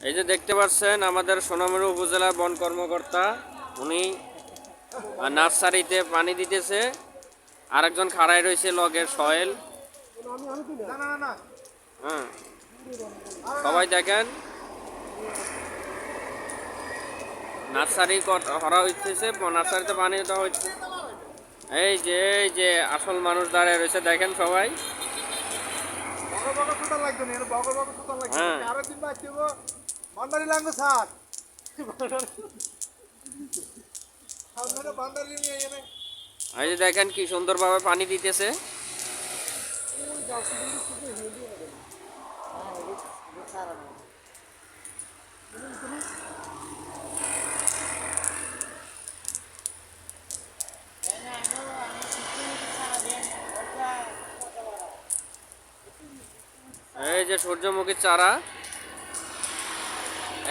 এই যে দেখতে পাচ্ছেন আমাদের সোনামুড়ি উপজেলার বন কর্মকর্তা উনি নার্সারিতে পানি দিতেছে। আরেকজন খাড়াই রয়েছে লগের সয়েল। হ্যাঁ। সবাই দেখেন। নার্সারি কর- করা হইতেছে নার্সারিতে পানি দেওয়া হচ্ছে এই যে এই যে আসল মানুষ দাঁড়িয়ে রয়েছে দেখেন সবাই। হ্যাঁ। বান্দারি লাগবে স্যার। দেখেন কি সুন্দরভাবে পানি দিতেছে। এই যে সূর্যমুখীর চারা।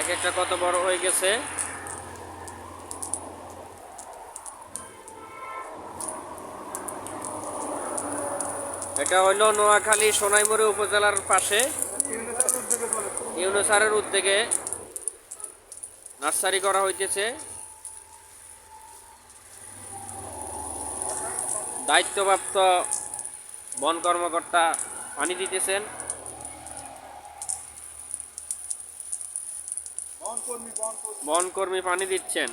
এক একটা কত বড় হয়ে গেছে? এটা হইল নোয়াখালী সোনাইমুড়ি উপজেলার পাশে। ইউনুসারের উদ্যোগে নার্সারি করা হইতেছে। দায়িত্বপ্রাপ্ত বন কর্মকর্তা পানি দিতেছেন। বন কর্মী বন কর্মী বন কর্মী পানি দিচ্ছেন